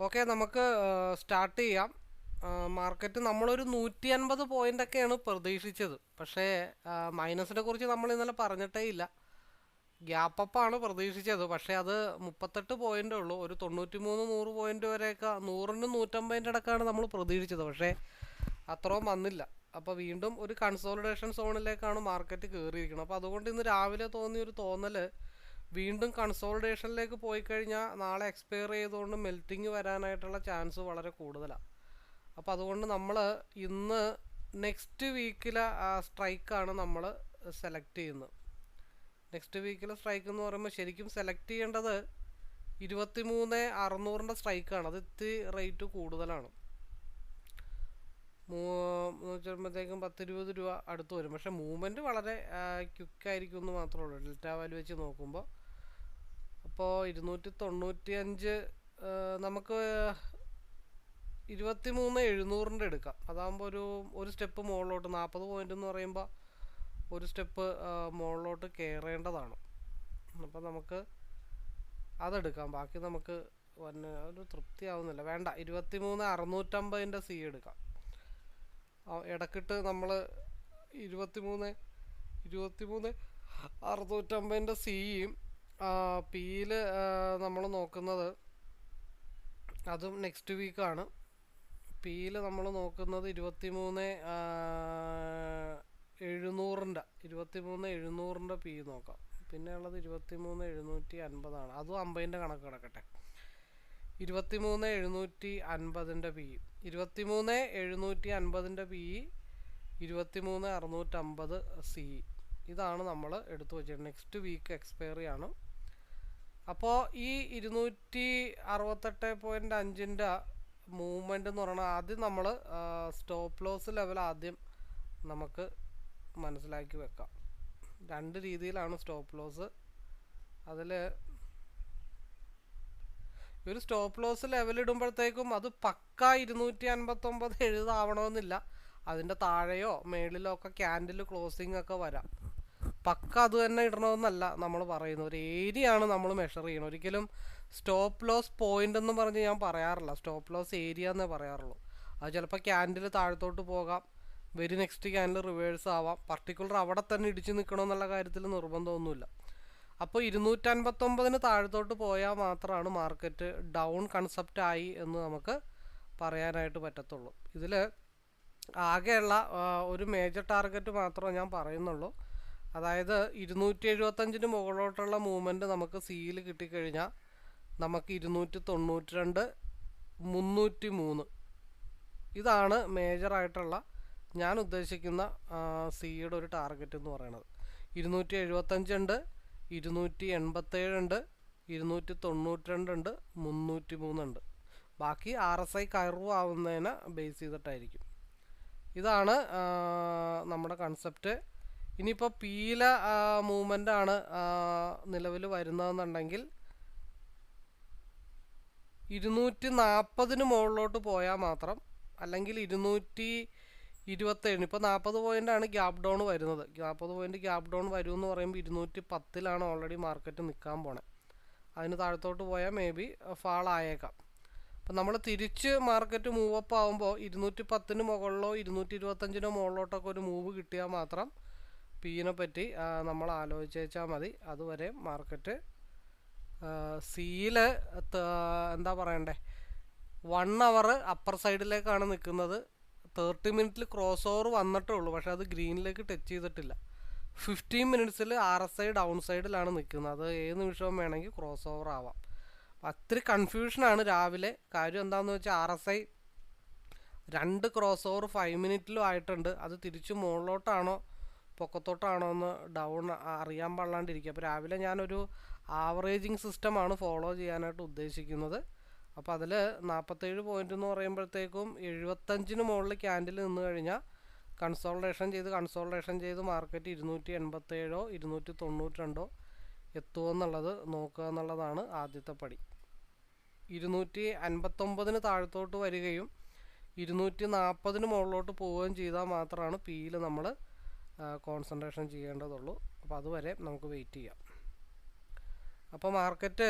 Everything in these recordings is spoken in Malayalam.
ഓക്കെ നമുക്ക് സ്റ്റാർട്ട് ചെയ്യാം. മാർക്കറ്റ് നമ്മളൊരു നൂറ്റി അൻപത് പോയിന്റൊക്കെയാണ് പ്രതീക്ഷിച്ചത്. പക്ഷേ മൈനസിനെ കുറിച്ച് നമ്മൾ ഇന്നലെ പറഞ്ഞിട്ടേ ഇല്ല. ഗ്യാപ്പ് പ്രതീക്ഷിച്ചത്. പക്ഷേ അത് മുപ്പത്തെട്ട് പോയിന്റേ ഉള്ളൂ. ഒരു തൊണ്ണൂറ്റി മൂന്ന് നൂറ് പോയിന്റ് വരെയൊക്കെ നൂറിന് നൂറ്റമ്പതിന്റെ ഇടക്കാണ് നമ്മൾ പ്രതീക്ഷിച്ചത്. പക്ഷേ അത്രയും വന്നില്ല. അപ്പോൾ വീണ്ടും ഒരു കൺസോളിഡേഷൻ സോണിലേക്കാണ് മാർക്കറ്റ് കയറിയിരിക്കുന്നത് അപ്പോൾ അതുകൊണ്ട് ഇന്ന് രാവിലെ തോന്നിയ ഒരു തോന്നൽ വീണ്ടും കൺസോൾഡേഷനിലേക്ക് പോയി കഴിഞ്ഞാൽ നാളെ എക്സ്പയർ ചെയ്തുകൊണ്ട് മെൽറ്റിങ് വരാനായിട്ടുള്ള ചാൻസ് വളരെ കൂടുതലാണ് അപ്പോൾ അതുകൊണ്ട് നമ്മൾ ഇന്ന് നെക്സ്റ്റ് വീക്കിലെ സ്ട്രൈക്കാണ് നമ്മൾ സെലക്ട് ചെയ്യുന്നത്. നെക്സ്റ്റ് വീക്കിലെ സ്ട്രൈക്ക് എന്ന് പറയുമ്പോൾ ശരിക്കും സെലക്ട് ചെയ്യേണ്ടത് ഇരുപത്തി മൂന്ന് അറുന്നൂറിന്റെ സ്ട്രൈക്കാണ്. അത് ഇത്തിരി റേറ്റ് കൂടുതലാണ്. മൂ വെച്ചുമ്പോഴത്തേക്കും പത്തിരുപത് രൂപ അടുത്ത് വരും. പക്ഷേ മൂവ്മെന്റ് വളരെ ക്വിക്കായിരിക്കും എന്ന് മാത്രമേ ഉള്ളൂ. ഡെൽറ്റ വാല്യൂ വെച്ച് നോക്കുമ്പോൾ അപ്പോൾ ഇരുന്നൂറ്റി തൊണ്ണൂറ്റി അഞ്ച് നമുക്ക് ഇരുപത്തി മൂന്ന് എഴുന്നൂറിന്റെ എടുക്കാം. അതാകുമ്പോൾ ഒരു ഒരു സ്റ്റെപ്പ് മുകളിലോട്ട് നാൽപ്പത് പോയിന്റ് എന്ന് പറയുമ്പോൾ ഒരു സ്റ്റെപ്പ് മുകളിലോട്ട് കയറേണ്ടതാണ് അപ്പോൾ നമുക്ക് അതെടുക്കാം. ബാക്കി നമുക്ക് വന്ന് ഒരു തൃപ്തിയാവുന്നില്ല. വേണ്ട ഇരുപത്തി മൂന്ന് അറുന്നൂറ്റമ്പതിന്റെ സി എടുക്കാം. ഇടക്കിട്ട് നമ്മൾ ഇരുപത്തി മൂന്ന് ഇരുപത്തി മൂന്ന് അറുന്നൂറ്റമ്പതിന്റെ സിയും പിയിൽ നമ്മൾ നോക്കുന്നത് അതും നെക്സ്റ്റ് വീക്കാണ് പിയിൽ നമ്മൾ നോക്കുന്നത് ഇരുപത്തി മൂന്ന് എഴുന്നൂറിന്റെ ഇരുപത്തി മൂന്ന് എഴുന്നൂറിന്റെ പി നോക്കാം. പിന്നെ ഉള്ളത് ഇരുപത്തി മൂന്ന് എഴുന്നൂറ്റി അൻപതാണ്. അതും അമ്പതിന്റെ കണക്ക് കിടക്കട്ടെ ഇരുപത്തി മൂന്ന് എഴുന്നൂറ്റി അൻപതിന്റെ പി ഇരുപത്തി മൂന്ന് എഴുന്നൂറ്റി അൻപതിന്റെ പി ഇരുപത്തി മൂന്ന് അറുന്നൂറ്റമ്പത് സി ഇതാണ് നമ്മൾ എടുത്തു വെച്ചിട്ട് നെക്സ്റ്റ് വീക്ക് എക്സ്പയറി ആണ്. അപ്പോൾ ഈ ഇരുന്നൂറ്റി അറുപത്തെട്ട് പോയിന്റ് അഞ്ചിന്റെ മൂവ്മെന്റ് എന്ന് പറയുന്നത് ആദ്യം നമ്മൾ സ്റ്റോപ്പ് ലോസ് ലെവൽ ആദ്യം നമുക്ക് മനസ്സിലാക്കി വെക്കാം. രണ്ട് രീതിയിലാണ് സ്റ്റോപ്പ് ലോസ് അതിൽ ഒരു സ്റ്റോപ്പ് ലോസ് ലെവൽ ഇടുമ്പോഴത്തേക്കും അത് പക്ക ഇരുന്നൂറ്റി അൻപത്തൊമ്പത് എഴുതാവണമെന്നില്ല അതിന്റെ താഴെയോ മേളിലോ ഒക്കെ ക്യാൻഡിൽ ക്ലോസിംഗ് ഒക്കെ വരാം. പക്ക അത് തന്നെ ഇടണമെന്നല്ല നമ്മൾ പറയുന്നത്. ഒരു ഏരിയ ആണ് നമ്മൾ മെഷർ ചെയ്യണം ഒരിക്കലും സ്റ്റോപ്പ് ലോസ് പോയിന്റ് എന്ന് പറഞ്ഞ് ഞാൻ പറയാറില്ല. സ്റ്റോപ്പ് ലോസ് ഏരിയ എന്നേ പറയാറുള്ളൂ. അത് ചിലപ്പോൾ ക്യാൻഡിൽ താഴത്തോട്ട് പോകാം. വെരി നെക്സ്റ്റ് ക്യാൻഡിൽ റിവേഴ്സ് ആവാം. പർട്ടിക്കുലർ അവിടെ തന്നെ ഇടിച്ച് നിൽക്കണമെന്നുള്ള കാര്യത്തിൽ നിർബന്ധമൊന്നുമില്ല. അപ്പോൾ ഇരുന്നൂറ്റൻപത്തൊമ്പതിന് താഴത്തോട്ട് പോയാൽ മാത്രമാണ് മാർക്കറ്റ് ഡൗൺ കൺസെപ്റ്റ് ആയി എന്ന് നമുക്ക് പറയാനായിട്ട് പറ്റത്തുള്ളൂ. ഇതിൽ ആകെയുള്ള ഒരു മേജർ ടാർഗറ്റ് മാത്രമേ ഞാൻ പറയുന്നുള്ളൂ. അതായത് ഇരുന്നൂറ്റി എഴുപത്തഞ്ചിന് മുകളിലോട്ടുള്ള മൂവ്മെന്റ് നമുക്ക് സിയിൽ കിട്ടിക്കഴിഞ്ഞാൽ നമുക്ക് ഇരുന്നൂറ്റി തൊണ്ണൂറ്റി രണ്ട് മുന്നൂറ്റി മൂന്ന് ഇതാണ് മേജറായിട്ടുള്ള ഞാൻ ഉദ്ദേശിക്കുന്ന സിയുടെ ഒരു ടാർഗറ്റ് എന്ന് പറയുന്നത്. ഇരുന്നൂറ്റി എഴുപത്തഞ്ചുണ്ട് ഇരുന്നൂറ്റി എൺപത്തേഴുണ്ട് ഇരുന്നൂറ്റി തൊണ്ണൂറ്റി രണ്ടുണ്ട് മുന്നൂറ്റി മൂന്നുണ്ട് ബാക്കി ആർ എസ് ഐ കയറു ആവുന്നതിനെ ബേസ് ചെയ്തിട്ടായിരിക്കും. ഇതാണ് നമ്മുടെ കൺസെപ്റ്റ്. ഇനിയിപ്പോൾ പീല മൂവ്മെന്റ് ആണ് നിലവിൽ വരുന്നതെന്നുണ്ടെങ്കിൽ ഇരുന്നൂറ്റി നാൽപ്പതിന് മുകളിലോട്ട് പോയാൽ മാത്രം അല്ലെങ്കിൽ ഇരുന്നൂറ്റി ഇരുപത്തേഴ് ഇപ്പോൾ നാൽപ്പത് പോയിന്റാണ് ഗ്യാപ് ഡൗൺ വരുന്നത്. നാൽപ്പത് പോയിന്റ് ഗ്യാപ് ഡൗൺ വരുമെന്ന് പറയുമ്പോൾ ഇരുന്നൂറ്റി പത്തിലാണ് ഓൾറെഡി മാർക്കറ്റ് നിൽക്കാൻ പോണേ. അതിന് താഴത്തോട്ട് പോയാൽ മേ ബി ഫാൾ ആയേക്കാം. അപ്പം നമ്മൾ തിരിച്ച് മാർക്കറ്റ് മൂവ് അപ്പ് ആകുമ്പോൾ ഇരുന്നൂറ്റി പത്തിന് മുകളിലോ ഇരുന്നൂറ്റി ഇരുപത്തഞ്ചിനോ മുകളിലോട്ടൊക്കെ ഒരു മൂവ് കിട്ടിയാൽ മാത്രം പീനെ പറ്റി നമ്മൾ ആലോചിച്ചാൽ മതി. അതുവരെ മാർക്കറ്റ് സീൽ എന്താ പറയണ്ടേ വൺ അവർ അപ്പർ സൈഡിലേക്കാണ് നിൽക്കുന്നത് തേർട്ടി മിനിറ്റിൽ ക്രോസ് ഓവർ വന്നിട്ടേ ഉള്ളൂ പക്ഷെ അത് ഗ്രീനിലേക്ക് ടച്ച് ചെയ്തിട്ടില്ല. ഫിഫ്റ്റീൻ മിനിറ്റ്സിൽ ആർ എസ് ഐ ഡൗൺ സൈഡിലാണ് നിൽക്കുന്നത് അത് ഏത് നിമിഷവും വേണമെങ്കിൽ ക്രോസ് ഓവർ ആവാം. അത്തിരി കൺഫ്യൂഷനാണ് രാവിലെ. കാര്യം എന്താണെന്ന് വെച്ചാൽ ആർ എസ് ഐ രണ്ട് ക്രോസ് ഓവർ ഫൈവ് മിനിറ്റിലും ആയിട്ടുണ്ട്. അത് തിരിച്ചു മുകളിലോട്ടാണോ പൊക്കത്തോട്ടാണോ എന്ന് ഡൗൺ അറിയാൻ പാടില്ലാണ്ടിരിക്കുക. അപ്പോൾ രാവിലെ ഞാനൊരു ആവറേജിങ് സിസ്റ്റമാണ് ഫോളോ ചെയ്യാനായിട്ട് ഉദ്ദേശിക്കുന്നത്. അപ്പോൾ അതിൽ നാൽപ്പത്തേഴ് പോയിന്റ് എന്ന് പറയുമ്പോഴത്തേക്കും എഴുപത്തഞ്ചിന് മുകളിൽ ക്യാൻഡിൽ നിന്ന് കഴിഞ്ഞാൽ കൺസോൾട്ടേഷൻ ചെയ്ത് കൺസോൾട്ടേഷൻ ചെയ്ത് മാർക്കറ്റ് ഇരുന്നൂറ്റി എൺപത്തേഴോ ഇരുന്നൂറ്റി തൊണ്ണൂറ്റി രണ്ടോ എത്തുമോ എന്നുള്ളത് നോക്കുക എന്നുള്ളതാണ് ആദ്യത്തെ പടി. ഇരുന്നൂറ്റി അൻപത്തൊമ്പതിന് താഴത്തോട്ട് വരികയും ഇരുന്നൂറ്റി നാൽപ്പതിന് മുകളിലോട്ട് പോവുകയും ചെയ്താൽ മാത്രമാണ് പിയിൽ നമ്മൾ കോൺസെൻട്രേഷൻ ചെയ്യേണ്ടതുള്ളൂ. അപ്പോൾ അതുവരെ നമുക്ക് വെയിറ്റ് ചെയ്യാം. അപ്പോൾ മാർക്കറ്റ്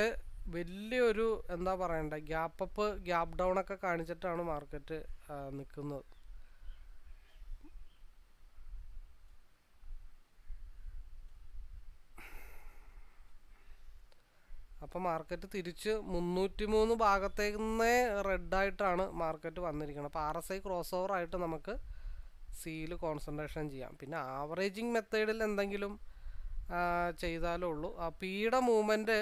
വലിയൊരു എന്താ പറയണ്ടേ ഗ്യാപ്പ് അപ്പ് ഗ്യാപ്പ് ഡൗൺ ഒക്കെ കാണിച്ചിട്ടാണ് മാർക്കറ്റ് നിൽക്കുന്നത് അപ്പോൾ മാർക്കറ്റ് തിരിച്ച് മുന്നൂറ്റി മൂന്ന് ഭാഗത്തേക്ക് നിന്നേ റെഡായിട്ടാണ് മാർക്കറ്റ് വന്നിരിക്കുന്നത്. അപ്പോൾ R S I cross over ആയിട്ട് നമുക്ക് സിയിൽ കോൺസെൻട്രേഷൻ ചെയ്യാം. പിന്നെ ആവറേജിങ് മെത്തേഡിൽ എന്തെങ്കിലും ചെയ്താലേ ഉള്ളൂ. ആ പിയുടെ മൂവ്മെന്റ്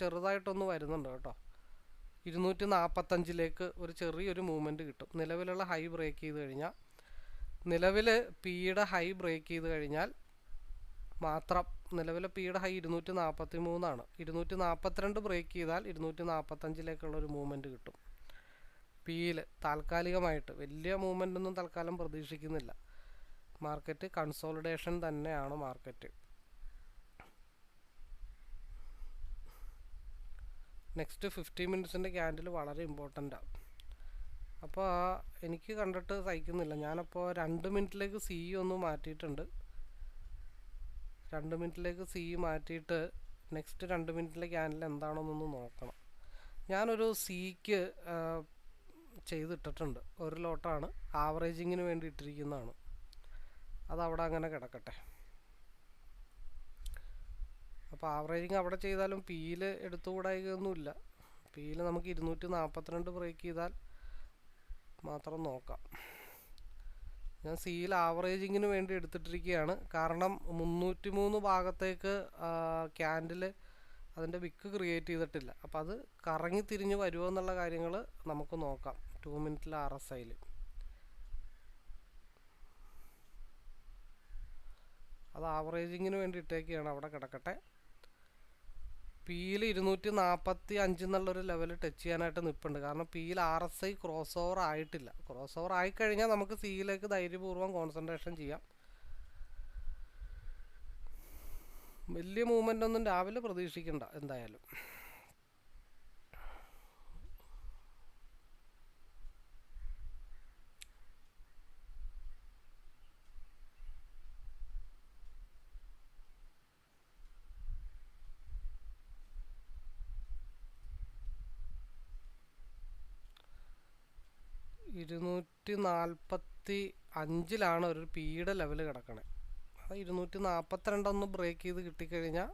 ചെറുതായിട്ടൊന്ന് വരുന്നുണ്ട് കേട്ടോ. ഇരുന്നൂറ്റി നാൽപ്പത്തഞ്ചിലേക്ക് ഒരു ചെറിയൊരു മൂവ്മെന്റ് കിട്ടും. നിലവിലുള്ള ഹൈ ബ്രേക്ക് ചെയ്ത് കഴിഞ്ഞാൽ നിലവിൽ പിയുടെ ഹൈ ബ്രേക്ക് ചെയ്ത് കഴിഞ്ഞാൽ മാത്രം നിലവിലെ പിയുടെ ഹൈ ഇരുന്നൂറ്റി നാൽപ്പത്തി മൂന്നാണ് ഇരുന്നൂറ്റി നാൽപ്പത്തിരണ്ട് ബ്രേക്ക് ചെയ്താൽ ഇരുന്നൂറ്റി നാൽപ്പത്തഞ്ചിലേക്കുള്ളൊരു മൂവ്മെന്റ് കിട്ടും. പിയിൽ താൽക്കാലികമായിട്ട് വലിയ മൂവ്മെന്റ് ഒന്നും തൽക്കാലം പ്രതീക്ഷിക്കുന്നില്ല. മാർക്കറ്റ് കൺസോളിഡേഷൻ തന്നെയാണ് മാർക്കറ്റ് നെക്സ്റ്റ് ഫിഫ്റ്റി മിനിറ്റ്സിന്റെ ക്യാൻഡിൽ വളരെ ഇമ്പോർട്ടന്റാണ് അപ്പോൾ എനിക്ക് കണ്ടിട്ട് സഹിക്കുന്നില്ല. ഞാനപ്പോൾ രണ്ട് മിനിറ്റിലേക്ക് സി ഒന്ന് മാറ്റിയിട്ടുണ്ട്. രണ്ട് മിനിറ്റിലേക്ക് സി മാറ്റിയിട്ട് നെക്സ്റ്റ് രണ്ട് മിനിറ്റിലെ ക്യാൻഡിൽ എന്താണെന്നൊന്ന് നോക്കണം. ഞാനൊരു സിക്ക് ചെയ്തിട്ടിട്ടുണ്ട്. ഒരു ലോട്ടാണ്. ആവറേജിങ്ങിന് വേണ്ടി ഇട്ടിരിക്കുന്നതാണ് അതവിടെ അങ്ങനെ കിടക്കട്ടെ. അപ്പോൾ ആവറേജിങ് അവിടെ ചെയ്താലും പിയിൽ എടുത്തുകൂടായികയൊന്നുമില്ല പിയിൽ നമുക്ക് ഇരുന്നൂറ്റി നാൽപ്പത്തിരണ്ട് ബ്രേക്ക് ചെയ്താൽ മാത്രം നോക്കാം. ഞാൻ സിയിൽ ആവറേജിങ്ങിന് വേണ്ടി എടുത്തിട്ടിരിക്കുകയാണ്. കാരണം മുന്നൂറ്റി മൂന്ന് ഭാഗത്തേക്ക് ക്യാൻഡിൽ അതിന്റെ വിക്ക് ക്രിയേറ്റ് ചെയ്തിട്ടില്ല. അപ്പോൾ അത് കറങ്ങി തിരിഞ്ഞ് വരുമോ എന്നുള്ള കാര്യങ്ങൾ നമുക്ക് നോക്കാം. ടു മിനിറ്റിൽ ആർ എസ് ഐയിൽ അത് ആവറേജിങ്ങിന് വേണ്ടി ഇട്ടേക്കുകയാണ് അവിടെ കിടക്കട്ടെ. പിയിൽ ഇരുന്നൂറ്റി നാൽപ്പത്തി അഞ്ച് എന്നുള്ളൊരു ലെവൽ ടച്ച് ചെയ്യാനായിട്ട് നിൽപ്പുണ്ട് കാരണം പിയിൽ R S I cross over ആയിട്ടില്ല. ക്രോസ് ഓവർ ആയിക്കഴിഞ്ഞാൽ നമുക്ക് സിയിലേക്ക് ധൈര്യപൂർവം കോൺസെൻട്രേഷൻ ചെയ്യാം. വലിയ മൂവ്മെന്റ് ഒന്നും രാവിലെ പ്രതീക്ഷിക്കണ്ട എന്തായാലും. ഇരുന്നൂറ്റി നാൽപ്പത്തി അഞ്ചിലാണ് ഒരു പീഡ ലെവൽ കിടക്കണേ. അത് ഇരുന്നൂറ്റി നാൽപ്പത്തിരണ്ടൊന്ന് ബ്രേക്ക് ചെയ്ത് കിട്ടിക്കഴിഞ്ഞാൽ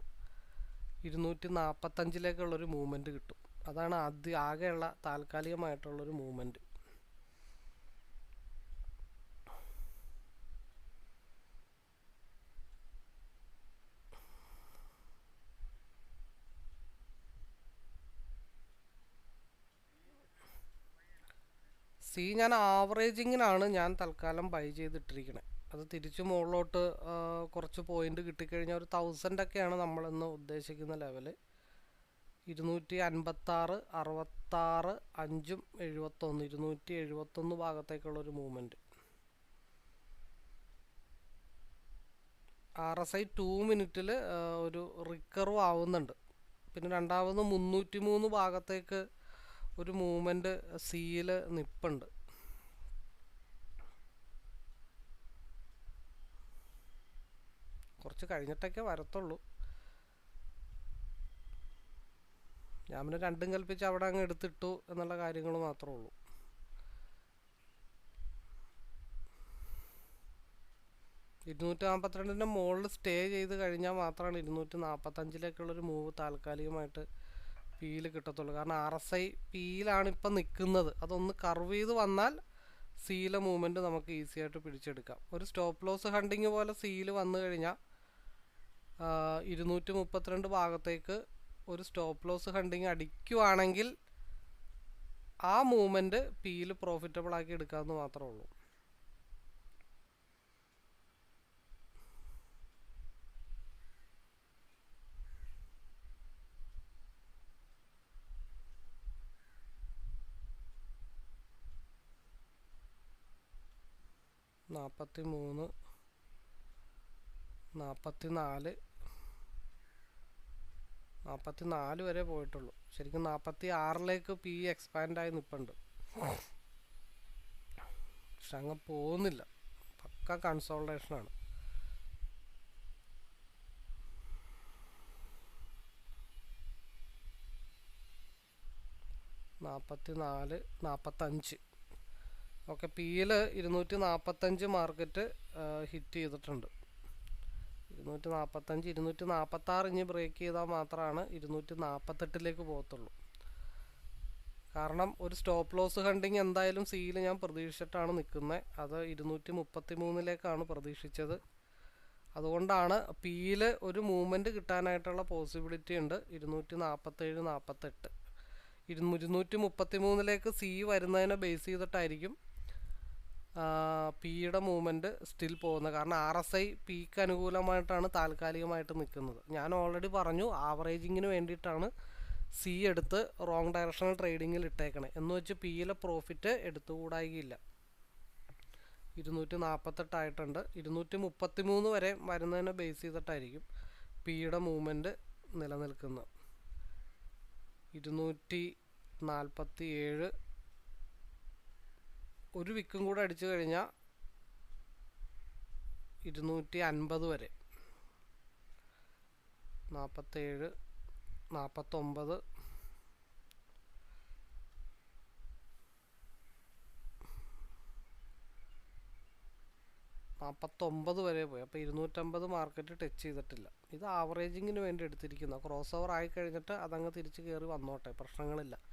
ഇരുന്നൂറ്റി നാൽപ്പത്തഞ്ചിലേക്കുള്ളൊരു മൂവ്മെന്റ് കിട്ടും. അതാണ് ആദ്യ ആകെയുള്ള താൽക്കാലികമായിട്ടുള്ളൊരു മൂവ്മെന്റ് സി ഞാൻ ആവറേജിങ്ങിനാണ് ഞാൻ തൽക്കാലം ബൈ ചെയ്തിട്ടിരിക്കണേ. അത് തിരിച്ച് മുകളിലോട്ട് കുറച്ച് പോയിന്റ് കിട്ടിക്കഴിഞ്ഞാൽ ഒരു തൗസൻഡ് ഒക്കെയാണ് നമ്മളിന്ന് ഉദ്ദേശിക്കുന്ന ലെവൽ ഇരുന്നൂറ്റി അൻപത്താറ് അറുപത്താറ് അഞ്ചും എഴുപത്തൊന്ന് ഇരുന്നൂറ്റി എഴുപത്തൊന്ന് ഭാഗത്തേക്കുള്ള ഒരു movement R S I two മിനിറ്റിൽ ഒരു റിക്കർവ് ആവുന്നുണ്ട്. പിന്നെ രണ്ടാമത് മുന്നൂറ്റി മൂന്ന് ഭാഗത്തേക്ക് ഒരു മൂവ്മെന്റ് സിയിൽ നിപ്പുണ്ട്. കുറച്ച് കഴിഞ്ഞിട്ടൊക്കെ വരത്തുള്ളൂ. ഞാൻ പിന്നെ രണ്ടും കൽപ്പിച്ച് അവിടെ അങ്ങ് എടുത്തിട്ടു എന്നുള്ള കാര്യങ്ങൾ മാത്രമേ ഉള്ളൂ. ഇരുന്നൂറ്റി നാൽപ്പത്തിരണ്ടിന്റെ മുകളിൽ സ്റ്റേ ചെയ്ത് കഴിഞ്ഞാൽ മാത്രമാണ് ഇരുന്നൂറ്റി നാൽപ്പത്തഞ്ചിലേക്കുള്ളൊരു മൂവ് താൽക്കാലികമായിട്ട് പിയിൽ കിട്ടത്തുള്ളൂ. കാരണം ആർ എസ് ഐ പിയിലാണ് ഇപ്പം നിൽക്കുന്നത്. അതൊന്ന് കർവ് ചെയ്ത് വന്നാൽ സീലെ മൂവ്മെന്റ് നമുക്ക് ഈസി ആയിട്ട് പിടിച്ചെടുക്കാം. ഒരു സ്റ്റോപ്പ് ലോസ് ഹണ്ടിങ് പോലെ സീൽ വന്നു കഴിഞ്ഞാൽ ഇരുന്നൂറ്റി മുപ്പത്തിരണ്ട് ഭാഗത്തേക്ക് ഒരു സ്റ്റോപ്പ് ലോസ് ഹണ്ടിങ് അടിക്കുവാണെങ്കിൽ ആ മൂവ്മെന്റ് പിയിൽ പ്രോഫിറ്റബിൾ ആക്കി എടുക്കാമെന്ന് മാത്രമേ ഉള്ളൂ. നാൽപ്പത്തി മൂന്ന് നാൽപ്പത്തി നാല് നാൽപ്പത്തി നാല് വരെ പോയിട്ടുള്ളൂ. ശരിക്കും നാൽപ്പത്തി ആറിലേക്ക് പി എക്സ്പാൻഡ് ആയി നിൽപ്പുണ്ട് പക്ഷെ അങ്ങ് പോകുന്നില്ല. പക്ക കൺസോൾട്ടേഷനാണ് നാൽപ്പത്തി നാല് നാൽപ്പത്തഞ്ച് ഓക്കെ പിയിൽ ഇരുന്നൂറ്റി നാൽപ്പത്തഞ്ച് മാർക്കറ്റ് ഹിറ്റ് ചെയ്തിട്ടുണ്ട്. ഇരുന്നൂറ്റി നാൽപ്പത്തഞ്ച് ഇരുന്നൂറ്റി നാൽപ്പത്താറ് ഇനി ബ്രേക്ക് ചെയ്താൽ മാത്രമാണ് ഇരുന്നൂറ്റി നാൽപ്പത്തെട്ടിലേക്ക് പോകത്തുള്ളൂ. കാരണം ഒരു സ്റ്റോപ്പ് ലോസ് ഹണ്ടിങ് എന്തായാലും സിയിൽ ഞാൻ പ്രതീക്ഷിച്ചിട്ടാണ് നിൽക്കുന്നത് അത് ഇരുന്നൂറ്റി മുപ്പത്തി മൂന്നിലേക്കാണ് പ്രതീക്ഷിച്ചത്. അതുകൊണ്ടാണ് പിയിൽ ഒരു മൂവ്മെന്റ് കിട്ടാനായിട്ടുള്ള പോസിബിലിറ്റി ഉണ്ട് ഇരുന്നൂറ്റി നാൽപ്പത്തേഴ് നാൽപ്പത്തെട്ട് ഇരുന്നൂ ഇരുന്നൂറ്റി മുപ്പത്തി മൂന്നിലേക്ക് സി വരുന്നതിനെ ബേസ് ചെയ്തിട്ടായിരിക്കും പിയുടെ മൂവ്മെന്റ് സ്റ്റിൽ പോകുന്നത് കാരണം ആർ എസ് ഐ പിക്ക് അനുകൂലമായിട്ടാണ് താൽക്കാലികമായിട്ട് നിൽക്കുന്നത്. ഞാൻ ഓൾറെഡി പറഞ്ഞു ആവറേജിങ്ങിന് വേണ്ടിയിട്ടാണ് സി എടുത്ത് റോങ് ഡയറക്ഷണൽ ട്രേഡിങ്ങിൽ ഇട്ടേക്കണേ. എന്ന് വെച്ച് പിയിലെ പ്രോഫിറ്റ് എടുത്തുകൂടായികയില്ല. ഇരുന്നൂറ്റി നാൽപ്പത്തെട്ടായിട്ടുണ്ട് ഇരുന്നൂറ്റി മുപ്പത്തി മൂന്ന് വരെ വരുന്നതിനെ ബേസ് ചെയ്തിട്ടായിരിക്കും പിയുടെ മൂവ്മെന്റ് നിലനിൽക്കുന്നത്. ഇരുന്നൂറ്റി നാൽപ്പത്തി ഏഴ് ഒരു വിക്കും കൂടെ അടിച്ചു കഴിഞ്ഞാൽ ഇരുന്നൂറ്റി അൻപത് വരെ. നാൽപ്പത്തേഴ് നാൽപ്പത്തൊമ്പത് നാൽപ്പത്തൊമ്പത് വരെ പോയി. അപ്പോൾ ഇരുന്നൂറ്റമ്പത് മാർക്കറ്റ് ടച്ച് ചെയ്തിട്ടില്ല. ഇത് ആവറേജിങ്ങിന് വേണ്ടി എടുത്തിരിക്കുന്ന. ക്രോസ് ഓവർ ആയി കഴിഞ്ഞിട്ട് അതങ്ങ് തിരിച്ച് കയറി വന്നോട്ടെ. പ്രശ്നങ്ങളില്ല.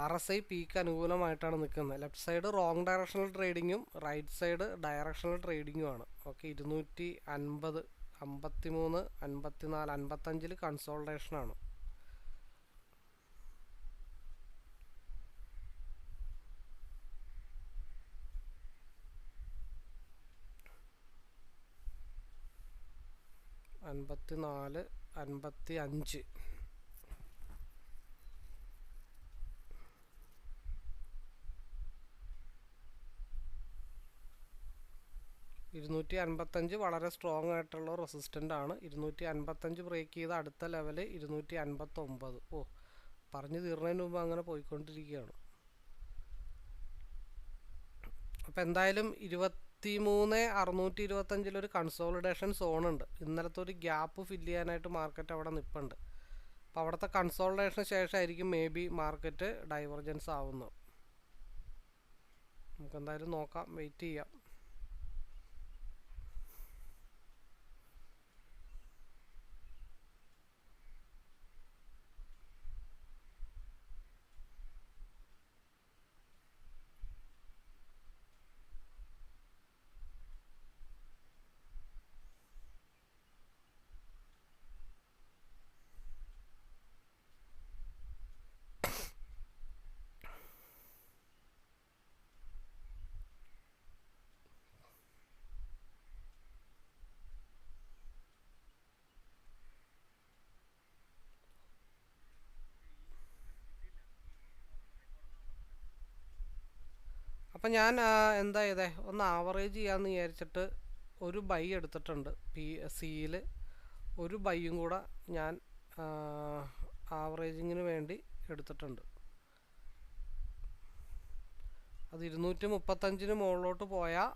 ആർ എസ് ഐ പീക്ക് അനുകൂലമായിട്ടാണ് നിൽക്കുന്നത്. ലെഫ്റ്റ് സൈഡ് റോങ് ഡയറക്ഷണൽ ട്രേഡിങ്ങും റൈറ്റ് സൈഡ് ഡയറക്ഷണൽ ട്രേഡിങ്ങും ആണ്. ഓക്കെ ഇരുന്നൂറ്റി അൻപത് അമ്പത്തി മൂന്ന് അൻപത്തി നാല് അൻപത്തഞ്ചിൽ കൺസോൾട്ടേഷനാണ് അൻപത്തി നാല് അൻപത്തി അഞ്ച് ഇരുന്നൂറ്റി അൻപത്തഞ്ച് വളരെ സ്ട്രോങ് ആയിട്ടുള്ള റെസിസ്റ്റന്റ് ആണ്. ഇരുന്നൂറ്റി അൻപത്തഞ്ച് ബ്രേക്ക് ചെയ്ത അടുത്ത ലെവൽ ഇരുന്നൂറ്റി അൻപത്തൊമ്പത് ഓ പറഞ്ഞു തീർന്നതിന് മുമ്പ് അങ്ങനെ പോയിക്കൊണ്ടിരിക്കുകയാണ്. അപ്പോൾ എന്തായാലും ഇരുപത്തി മൂന്ന് അറുന്നൂറ്റി ഇരുപത്തഞ്ചിലൊരു കൺസോളിഡേഷൻ സോൺ ഉണ്ട്. ഇന്നലത്തെ ഒരു ഗ്യാപ്പ് ഫില്ല് ചെയ്യാനായിട്ട് മാർക്കറ്റ് അവിടെ നിൽപ്പുണ്ട് അപ്പോൾ അവിടുത്തെ കൺസോളിഡേഷന് ശേഷമായിരിക്കും മേ ബി മാർക്കറ്റ് ഡൈവർജൻസ് ആവുന്നത്. നമുക്ക് എന്തായാലും നോക്കാം വെയിറ്റ് ചെയ്യാം. അപ്പം ഞാൻ എന്താ ചെയ്തേ ഒന്ന് ആവറേജ് ചെയ്യാമെന്ന് വിചാരിച്ചിട്ട് ഒരു ബൈ എടുത്തിട്ടുണ്ട്. പി സിയിൽ ഒരു ബൈയും കൂടെ ഞാൻ ആവറേജിങ്ങിന് വേണ്ടി എടുത്തിട്ടുണ്ട്. അത് ഇരുന്നൂറ്റി മുപ്പത്തഞ്ചിന് മുകളിലോട്ട് പോയാൽ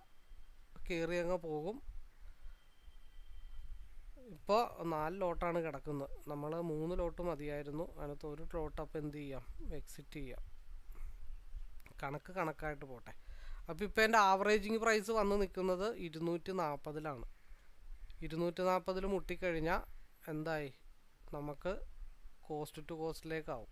കയറി അങ്ങ് പോകും. ഇപ്പോൾ നാല് ലോട്ടാണ് കിടക്കുന്നത്. നമ്മൾ മൂന്ന് ലോട്ട് മതിയായിരുന്നു. അതിനകത്ത് ഒരു ലോട്ട് അപ്പം എന്ത് ചെയ്യാം? എക്സിറ്റ് ചെയ്യാം. കണക്ക് കണക്കായിട്ട് പോട്ടെ. അപ്പോൾ ഇപ്പോൾ എന്റെ ആവറേജിങ് പ്രൈസ് വന്ന് നിൽക്കുന്നത് ഇരുന്നൂറ്റി നാൽപ്പതിലാണ് ഇരുന്നൂറ്റി നാൽപ്പതിൽ മുട്ടിക്കഴിഞ്ഞാൽ എന്തായി? നമുക്ക് കോസ്റ്റ് ടു കോസ്റ്റിലേക്കാവും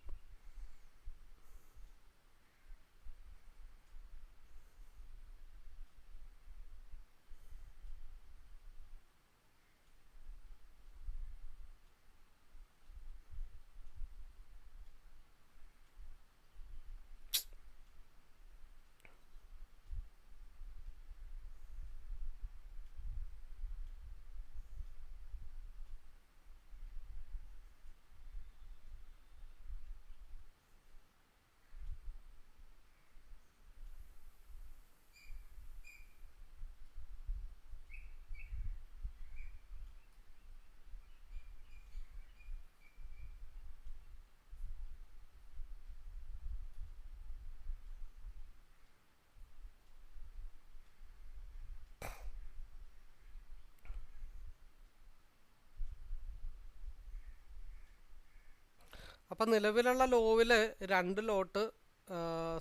അപ്പം നിലവിലുള്ള ലോവിൽ രണ്ട് ലോട്ട്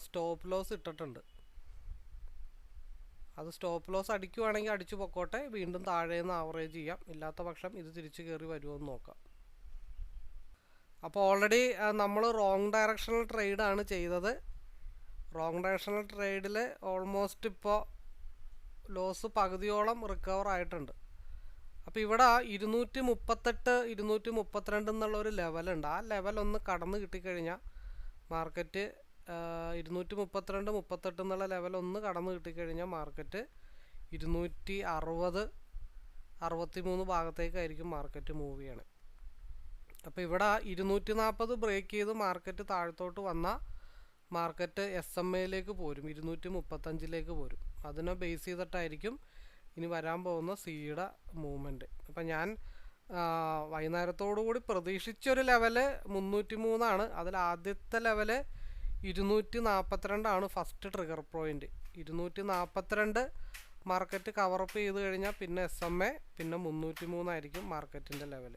സ്റ്റോപ്പ് ലോസ് ഇട്ടിട്ടുണ്ട്. അത് സ്റ്റോപ്പ് ലോസ് അടിക്കുവാണെങ്കിൽ അടിച്ചു പൊക്കോട്ടെ വീണ്ടും താഴേന്ന് ആവറേജ് ചെയ്യാം. ഇല്ലാത്ത പക്ഷം ഇത് തിരിച്ചു കയറി വരുമോ എന്ന് നോക്കാം. അപ്പോൾ ഓൾറെഡി നമ്മൾ റോങ് ഡയറക്ഷണൽ ട്രേഡാണ് ചെയ്തത്. റോങ് ഡയറക്ഷണൽ ട്രേഡിൽ ഓൾമോസ്റ്റ് ഇപ്പോൾ ലോസ് പകുതിയോളം റിക്കവർ ആയിട്ടുണ്ട്. അപ്പോൾ ഇവിടെ ഇരുന്നൂറ്റി മുപ്പത്തെട്ട് ഇരുന്നൂറ്റി മുപ്പത്തിരണ്ട് എന്നുള്ള ഒരു ലെവലുണ്ട് ആ ലെവൽ ഒന്ന് കടന്ന് കിട്ടിക്കഴിഞ്ഞാൽ മാർക്കറ്റ് ഇരുന്നൂറ്റി മുപ്പത്തിരണ്ട് മുപ്പത്തെട്ട് എന്നുള്ള ലെവൽ ഒന്ന് കടന്ന് കിട്ടിക്കഴിഞ്ഞാൽ മാർക്കറ്റ് ഇരുന്നൂറ്റി അറുപത് അറുപത്തി മൂന്ന് ഭാഗത്തേക്കായിരിക്കും മാർക്കറ്റ് മൂവ് ചെയ്യണേ. അപ്പോൾ ഇവിടെ ഇരുന്നൂറ്റി നാൽപ്പത് ബ്രേക്ക് ചെയ്ത് മാർക്കറ്റ് താഴത്തോട്ട് വന്നാൽ മാർക്കറ്റ് എസ് എം എയിലേക്ക് പോരും. ഇരുന്നൂറ്റി മുപ്പത്തഞ്ചിലേക്ക് പോരും. അതിനെ ബേസ് ചെയ്തിട്ടായിരിക്കും ഇനി വരാൻ പോകുന്ന സിയുടെ മൂവ്മെന്റ് അപ്പം ഞാൻ വൈകുന്നേരത്തോടു കൂടി പ്രതീക്ഷിച്ചൊരു ലെവൽ മുന്നൂറ്റി മൂന്നാണ് അതിൽ ആദ്യത്തെ ലെവൽ ഇരുന്നൂറ്റി നാൽപ്പത്തിരണ്ടാണ് ഫസ്റ്റ് ട്രിഗർ പോയിന്റ്. ഇരുന്നൂറ്റി നാൽപ്പത്തിരണ്ട് മാർക്കറ്റ് കവറപ്പ് ചെയ്ത് കഴിഞ്ഞാൽ പിന്നെ എസ് എം എ പിന്നെ മുന്നൂറ്റി മൂന്നായിരിക്കും മാർക്കറ്റിന്റെ ലെവൽ.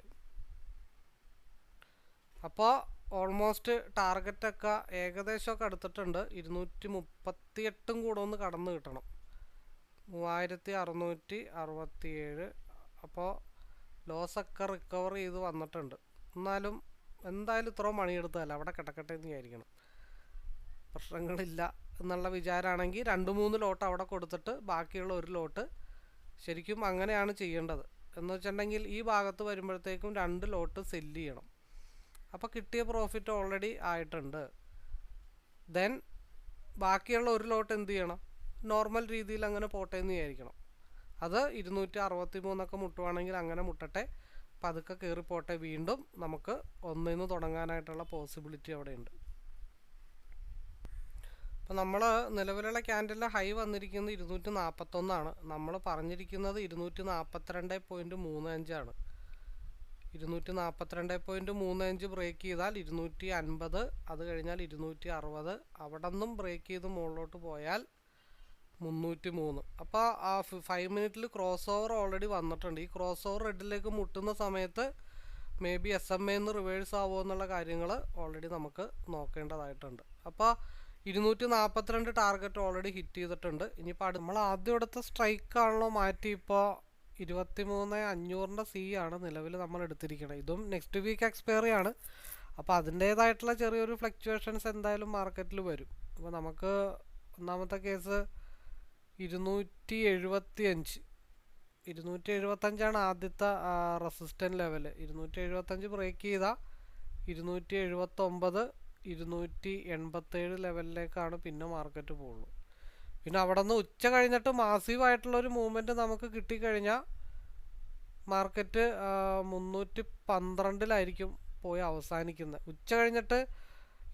അപ്പോൾ ഓൾമോസ്റ്റ് ടാർഗറ്റൊക്കെ ഏകദേശമൊക്കെ അടുത്തിട്ടുണ്ട് ഇരുന്നൂറ്റി മുപ്പത്തി എട്ടും കൂടെ ഒന്ന് കടന്നു കിട്ടണം. മൂവായിരത്തി അറുന്നൂറ്റി അറുപത്തി ഏഴ് അപ്പോൾ ലോസൊക്കെ റിക്കവർ ചെയ്ത് വന്നിട്ടുണ്ട്. എന്നാലും എന്തായാലും ഇത്ര പണിയെടുത്തതല്ല അവിടെ കിടക്കട്ടെ എന്ന് വിചാരിക്കണം. പ്രശ്നങ്ങളില്ല എന്നുള്ള വിചാരമാണെങ്കിൽ രണ്ട് മൂന്ന് ലോട്ട് അവിടെ കൊടുത്തിട്ട് ബാക്കിയുള്ള ഒരു ലോട്ട് ശരിക്കും അങ്ങനെയാണ് ചെയ്യേണ്ടത്. എന്ന് വെച്ചിട്ടുണ്ടെങ്കിൽ ഈ ഭാഗത്ത് വരുമ്പോഴത്തേക്കും രണ്ട് ലോട്ട് സെല്ല് ചെയ്യണം. അപ്പോൾ കിട്ടിയ പ്രോഫിറ്റ് ഓൾറെഡി ആയിട്ടുണ്ട്. ദെൻ ബാക്കിയുള്ള ഒരു ലോട്ട് എന്ത് ചെയ്യണം? നോർമൽ രീതിയിൽ അങ്ങനെ പോട്ടെ എന്ന് വിചാരിക്കണം. അത് ഇരുന്നൂറ്റി അറുപത്തി മൂന്നൊക്കെ മുട്ടുവാണെങ്കിൽ അങ്ങനെ മുട്ടട്ടെ. പതുക്കെ കയറി പോട്ടെ. വീണ്ടും നമുക്ക് ഒന്നിൽ നിന്ന് തുടങ്ങാനായിട്ടുള്ള പോസിബിലിറ്റി അവിടെ ഉണ്ട് അപ്പോൾ നമ്മൾ നിലവിലുള്ള ക്യാൻഡലിന്റെ ഹൈ വന്നിരിക്കുന്നത് ഇരുന്നൂറ്റി നാൽപ്പത്തൊന്നാണ് നമ്മൾ പറഞ്ഞിരിക്കുന്നത് ഇരുന്നൂറ്റി നാൽപ്പത്തിരണ്ട് പോയിന്റ് മൂന്ന് അഞ്ചാണ്. ഇരുന്നൂറ്റി നാൽപ്പത്തിരണ്ട് പോയിന്റ് മൂന്ന് അഞ്ച് ബ്രേക്ക് ചെയ്താൽ ഇരുന്നൂറ്റി അൻപത് അത് കഴിഞ്ഞാൽ ഇരുന്നൂറ്റി അറുപത് അവിടെ നിന്നും ബ്രേക്ക് ചെയ്ത് മുകളിലോട്ട് പോയാൽ മുന്നൂറ്റി മൂന്ന് അപ്പോൾ ആ ഫൈവ് മിനിറ്റിൽ ക്രോസ് ഓവർ ഓൾറെഡി വന്നിട്ടുണ്ട്. ഈ ക്രോസ് ഓവർ റെഡിലേക്ക് മുട്ടുന്ന സമയത്ത് മേ ബി എസ് എം എന്ന് റിവേഴ്സ് ആവുമോ എന്നുള്ള കാര്യങ്ങൾ ഓൾറെഡി നമുക്ക് നോക്കേണ്ടതായിട്ടുണ്ട്. അപ്പോൾ ഇരുന്നൂറ്റി നാൽപ്പത്തിരണ്ട് ടാർഗറ്റ് ഓൾറെഡി ഹിറ്റ് ചെയ്തിട്ടുണ്ട്. ഇനിയിപ്പോൾ അടുത്ത് നമ്മൾ ആദ്യം എടുത്ത സ്ട്രൈക്കാണല്ലോ മാറ്റി ഇപ്പോൾ ഇരുപത്തി മൂന്ന് അഞ്ഞൂറിന്റെ സി ആണ് നിലവിൽ നമ്മൾ എടുത്തിരിക്കുന്നത് ഇതും നെക്സ്റ്റ് വീക്ക് എക്സ്പയറി ആണ്. അപ്പോൾ അതിന്റേതായിട്ടുള്ള ചെറിയൊരു ഫ്ലക്ച്വേഷൻസ് എന്തായാലും മാർക്കറ്റിൽ വരും. അപ്പോൾ നമുക്ക് ഒന്നാമത്തെ കേസ് ഇരുന്നൂറ്റി എഴുപത്തി അഞ്ച് ഇരുന്നൂറ്റി എഴുപത്തഞ്ചാണ് ആദ്യത്തെ റെസിസ്റ്റന്റ് ലെവൽ ഇരുന്നൂറ്റി എഴുപത്തഞ്ച് ബ്രേക്ക് ചെയ്താൽ ഇരുന്നൂറ്റി എഴുപത്തൊമ്പത് ഇരുന്നൂറ്റി എൺപത്തേഴ് ലെവലിലേക്കാണ് പിന്നെ മാർക്കറ്റ് പോകുള്ളൂ പിന്നെ അവിടെ നിന്ന് ഉച്ച കഴിഞ്ഞിട്ട് മാസീവായിട്ടുള്ളൊരു മൂവ്മെന്റ് നമുക്ക് കിട്ടിക്കഴിഞ്ഞാൽ മാർക്കറ്റ് മുന്നൂറ്റി പന്ത്രണ്ടിലായിരിക്കും പോയി അവസാനിക്കുന്നത് ഉച്ച കഴിഞ്ഞിട്ട്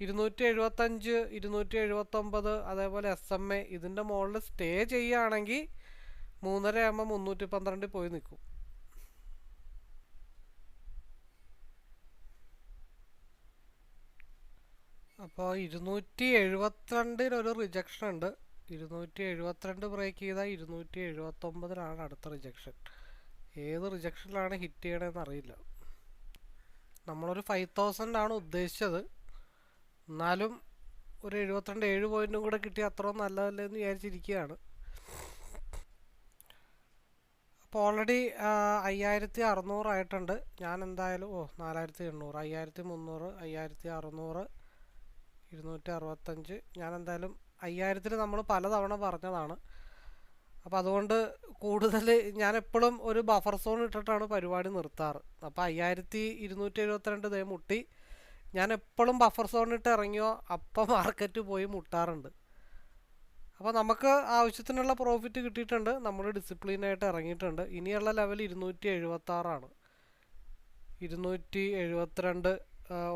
ഇരുന്നൂറ്റി എഴുപത്തഞ്ച് ഇരുന്നൂറ്റി എഴുപത്തൊമ്പത് അതേപോലെ എസ് എം എ ഇതിന്റെ മുകളിൽ സ്റ്റേ ചെയ്യുകയാണെങ്കിൽ മൂന്നര ആകുമ്പോൾ മുന്നൂറ്റി പന്ത്രണ്ടിൽ പോയി നിൽക്കും. അപ്പോൾ ഇരുന്നൂറ്റി എഴുപത്തിരണ്ടിനൊരു റിജക്ഷൻ ഉണ്ട്. ഇരുന്നൂറ്റി എഴുപത്തിരണ്ട് ബ്രേക്ക് ചെയ്താൽ ഇരുന്നൂറ്റി എഴുപത്തൊമ്പതിലാണ് അടുത്ത റിജക്ഷൻ ഏത് റിജക്ഷനിലാണ് ഹിറ്റ് ചെയ്യണമെന്ന് അറിയില്ല. നമ്മളൊരു ഫൈവ് തൗസൻഡ് ആണ് ഉദ്ദേശിച്ചത്. എന്നാലും ഒരു എഴുപത്തിരണ്ട് ഏഴ് പോയിന്റും കൂടെ കിട്ടിയ അത്ര നല്ലതല്ലേ എന്ന് വിചാരിച്ചിരിക്കുകയാണ് അപ്പോൾ ഓൾറെഡി അയ്യായിരത്തി അറുന്നൂറായിട്ടുണ്ട് ഞാൻ എന്തായാലും ഓ നാലായിരത്തി എണ്ണൂറ് അയ്യായിരത്തി മുന്നൂറ് അയ്യായിരത്തി അറുന്നൂറ് ഇരുന്നൂറ്റി അറുപത്തഞ്ച്. ഞാൻ എന്തായാലും അയ്യായിരത്തിൽ നമ്മൾ പലതവണ പറഞ്ഞതാണ്. അപ്പോൾ അതുകൊണ്ട് കൂടുതൽ ഞാൻ എപ്പോഴും ഒരു ബഫർ സോൺ ഇട്ടിട്ടാണ് പരിപാടി നിർത്താറ്. അപ്പോൾ അയ്യായിരത്തി ഇരുന്നൂറ്റി എഴുപത്തിരണ്ട് ദേ മുട്ടി. ഞാൻ എപ്പോഴും ബഫർ സോൺ ഇട്ട് ഇറങ്ങിയോ അപ്പം മാർക്കറ്റ് പോയി മുട്ടാറുണ്ട്. അപ്പോൾ നമുക്ക് ആവശ്യത്തിനുള്ള പ്രോഫിറ്റ് കിട്ടിയിട്ടുണ്ട്. നമ്മൾ ഡിസിപ്ലിനായിട്ട് ഇറങ്ങിയിട്ടുണ്ട്. ഇനിയുള്ള ലെവൽ ഇരുന്നൂറ്റി എഴുപത്താറാണ് ഇരുന്നൂറ്റി എഴുപത്തിരണ്ട്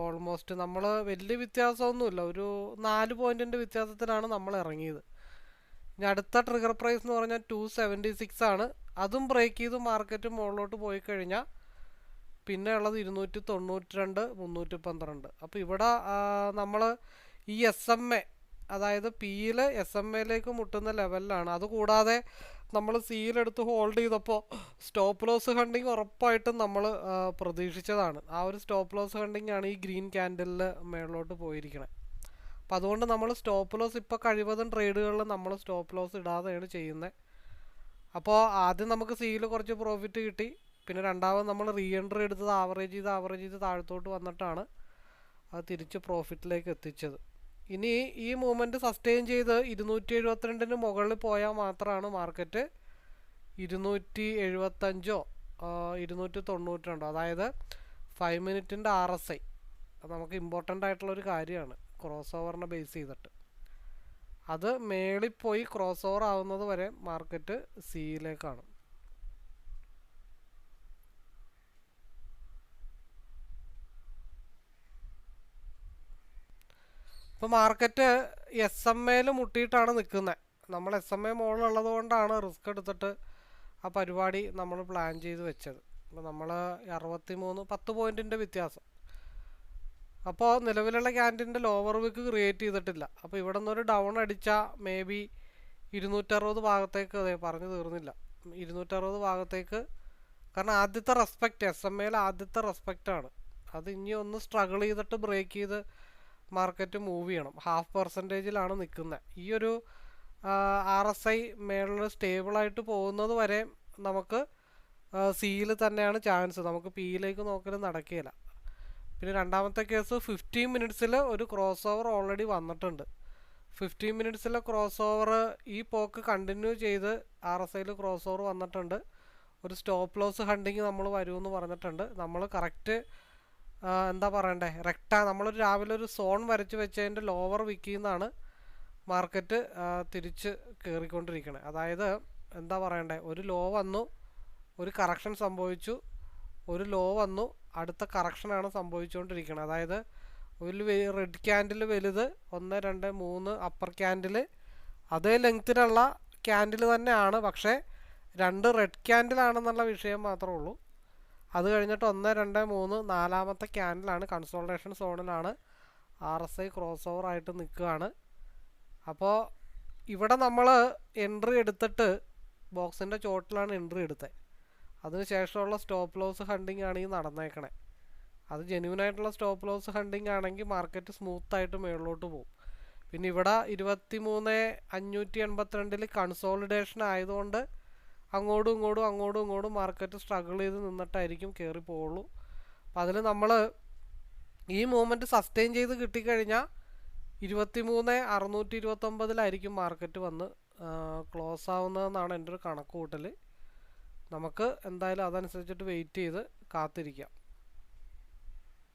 ഓൾമോസ്റ്റ് നമ്മൾ വലിയ വ്യത്യാസമൊന്നുമില്ല. ഒരു നാല് പോയിന്റിന്റെ വ്യത്യാസത്തിലാണ് നമ്മൾ ഇറങ്ങിയത്. ഇനി അടുത്ത ട്രിഗർ പ്രൈസ് എന്ന് പറഞ്ഞാൽ ടു സെവന്റി സിക്സ് ആണ്. അതും ബ്രേക്ക് ചെയ്ത് മാർക്കറ്റ് മുകളിലോട്ട് പോയി കഴിഞ്ഞാൽ പിന്നെ ഉള്ളത് ഇരുന്നൂറ്റി തൊണ്ണൂറ്റി രണ്ട് മുന്നൂറ്റി പന്ത്രണ്ട്. അപ്പോൾ ഇവിടെ നമ്മൾ ഈ എസ് എം എ അതായത് പിയിൽ എസ് എം എയിലേക്ക് മുട്ടുന്ന ലെവലിലാണ് അതുകൂടാതെ നമ്മൾ സിയിലെടുത്ത് ഹോൾഡ് ചെയ്തപ്പോൾ സ്റ്റോപ്പ് ലോസ് ഹണ്ടിങ് ഉറപ്പായിട്ടും നമ്മൾ പ്രതീക്ഷിച്ചതാണ്. ആ ഒരു സ്റ്റോപ്പ് ലോസ് ഹണ്ടിങ് ആണ് ഈ ഗ്രീൻ ക്യാൻഡലിൽ മേളിലോട്ട് പോയിരിക്കുന്നത് അപ്പോൾ അതുകൊണ്ട് നമ്മൾ സ്റ്റോപ്പ് ലോസ് ഇപ്പോൾ കഴിവതും ട്രേഡുകളിൽ നമ്മൾ സ്റ്റോപ്പ് ലോസ് ഇടാതെയാണ് ചെയ്യുന്നത് അപ്പോൾ ആദ്യം നമുക്ക് സിയിൽ കുറച്ച് പ്രോഫിറ്റ് കിട്ടി. പിന്നെ രണ്ടാമത് നമ്മൾ റീ എൻട്രി എടുത്തത് ആവറേജ് ചെയ്ത് ആവറേജ് ചെയ്ത് താഴത്തോട്ട് വന്നിട്ടാണ് അത് തിരിച്ച് പ്രോഫിറ്റിലേക്ക് എത്തിച്ചത്. ഇനി ഈ മൂവ്മെന്റ് സസ്റ്റെയിൻ ചെയ്ത് ഇരുന്നൂറ്റി എഴുപത്തിരണ്ടിന് മുകളിൽ പോയാൽ മാത്രമാണ് മാർക്കറ്റ് ഇരുന്നൂറ്റി എഴുപത്തഞ്ചോ ഇരുന്നൂറ്റി തൊണ്ണൂറ്റി രണ്ടോ അതായത് ഫൈവ് മിനിറ്റിന്റെ ആർ എസ് ഐ. നമുക്ക് ഇമ്പോർട്ടന്റ് ആയിട്ടുള്ള ഒരു കാര്യമാണ്. ക്രോസ് ഓവറിനെ ബേസ് ചെയ്തിട്ട്. അത് മേളിൽ പോയി ക്രോസ് ഓവർ ആവുന്നത് വരെ മാർക്കറ്റ് സിയിലേക്കാണ് ഇപ്പോൾ മാർക്കറ്റ് എസ് എം എയിൽ മുട്ടിയിട്ടാണ് നിൽക്കുന്നത് നമ്മൾ എസ് എം എ മുകളിലുള്ളത് കൊണ്ടാണ് റിസ്ക് എടുത്തിട്ട് ആ പരിപാടി നമ്മൾ പ്ലാൻ ചെയ്ത് വെച്ചത്. അപ്പോൾ നമ്മൾ അറുപത്തി മൂന്ന് പത്ത് പോയിന്റിന്റെ വ്യത്യാസം. അപ്പോൾ നിലവിലുള്ള ക്യാൻഡിന്റെ ലോവർ വിക്ക് ക്രിയേറ്റ് ചെയ്തിട്ടില്ല. അപ്പോൾ ഇവിടെ നിന്നൊരു ഡൗൺ അടിച്ചാൽ മേ ബി ഇരുന്നൂറ്ററുപത് ഭാഗത്തേക്ക് അതെ പറഞ്ഞു തീർന്നില്ല. ഇരുന്നൂറ്ററുപത് ഭാഗത്തേക്ക്. കാരണം ആദ്യത്തെ റെസ്പെക്റ്റ് എസ് എം എയിൽ ആദ്യത്തെ റെസ്പെക്റ്റാണ് അത് ഇനി ഒന്ന് സ്ട്രഗിൾ ചെയ്തിട്ട് ബ്രേക്ക് ചെയ്ത് മാർക്കറ്റ് മൂവ് ചെയ്യണം. ഹാഫ് പെർസെന്റേജിലാണ് നിൽക്കുന്നത് ഈ ഒരു ആർ എസ് ഐ മേളിൽ സ്റ്റേബിളായിട്ട് പോകുന്നത് വരെ നമുക്ക് സിയിൽ തന്നെയാണ് ചാൻസ് നമുക്ക് പിയിലേക്ക് നോക്കലും നടക്കില്ല പിന്നെ രണ്ടാമത്തെ കേസ് ഫിഫ്റ്റീൻ മിനിറ്റ്സിൽ ഒരു ക്രോസ് ഓവർ ഓൾറെഡി വന്നിട്ടുണ്ട്. ഫിഫ്റ്റീൻ മിനിറ്റ്സിലെ ക്രോസ് ഓവർ ഈ പോക്ക് കണ്ടിന്യൂ ചെയ്ത് ആർ എസ് ഐയിൽ ക്രോസ് ഓവർ വന്നിട്ടുണ്ട്. ഒരു സ്റ്റോപ്പ് ലോസ് ഹണ്ടിങ് നമ്മൾ വരുമെന്ന് പറഞ്ഞിട്ടുണ്ട്. നമ്മൾ കറക്റ്റ് എന്താ പറയണ്ടേ? റെക്ടാ നമ്മളൊരു രാവിലെ ഒരു സോൺ വരച്ച് വെച്ചതിന്റെ ലോവർ വിക്കിൽ നിന്നാണ് മാർക്കറ്റ് തിരിച്ച് കയറിക്കൊണ്ടിരിക്കുന്നത് അതായത് എന്താ പറയണ്ടേ? ഒരു ലോ വന്നു ഒരു കറക്ഷൻ സംഭവിച്ചു ഒരു ലോ വന്നു അടുത്ത കറക്ഷനാണ് സംഭവിച്ചുകൊണ്ടിരിക്കുന്നത് അതായത് ഒരു റെഡ് ക്യാൻഡിൽ വലുത് ഒന്ന് രണ്ട് മൂന്ന് അപ്പർ ക്യാൻഡിൽ അതേ ലെങ്ത്തിലുള്ള ക്യാൻഡിൽ തന്നെയാണ്. പക്ഷേ രണ്ട് റെഡ് ക്യാൻഡിലാണെന്നുള്ള വിഷയം മാത്രമേ ഉള്ളൂ. അത് കഴിഞ്ഞിട്ട് ഒന്ന് രണ്ട് മൂന്ന് നാലാമത്തെ ക്യാൻഡിലാണ് consultation സോണിലാണ് R S I cross over ആയിട്ട് നിൽക്കുകയാണ്. അപ്പോൾ ഇവിടെ നമ്മൾ എൻട്രി എടുത്തിട്ട് ബോക്സിന്റെ ചോട്ടിലാണ് എൻട്രി എടുത്തത് അതിന് ശേഷമുള്ള സ്റ്റോപ്പ് ലോസ് ഹണ്ടിങ് ആണ് ഈ നടന്നേക്കണേ. അത് ജെനുവിനായിട്ടുള്ള സ്റ്റോപ്പ് ലോസ് ഹണ്ടിങ് ആണെങ്കിൽ മാർക്കറ്റ് സ്മൂത്തായിട്ട് മുകളിലോട്ട് പോകും. പിന്നെ ഇവിടെ ഇരുപത്തി മൂന്ന് അഞ്ഞൂറ്റി എൺപത്തിരണ്ടിൽ കൺസോളിഡേഷൻ ആയതുകൊണ്ട് അങ്ങോട്ടും ഇങ്ങോട്ടും അങ്ങോട്ടും ഇങ്ങോട്ടും മാർക്കറ്റ് സ്ട്രഗിൾ ചെയ്ത് നിന്നിട്ടായിരിക്കും കയറി പോവുള്ളൂ. അപ്പം അതിൽ നമ്മൾ ഈ മൂവ്മെന്റ് സസ്റ്റെയിൻ ചെയ്ത് കിട്ടിക്കഴിഞ്ഞാൽ ഇരുപത്തി മൂന്ന് അറുന്നൂറ്റി ഇരുപത്തൊമ്പതിലായിരിക്കും മാർക്കറ്റ് വന്ന് ക്ലോസ് ആവുന്നതെന്നാണ് എന്റെ ഒരു കണക്ക് കൂട്ടൽ നമുക്ക് എന്തായാലും അതനുസരിച്ചിട്ട് വെയിറ്റ് ചെയ്ത് കാത്തിരിക്കാം.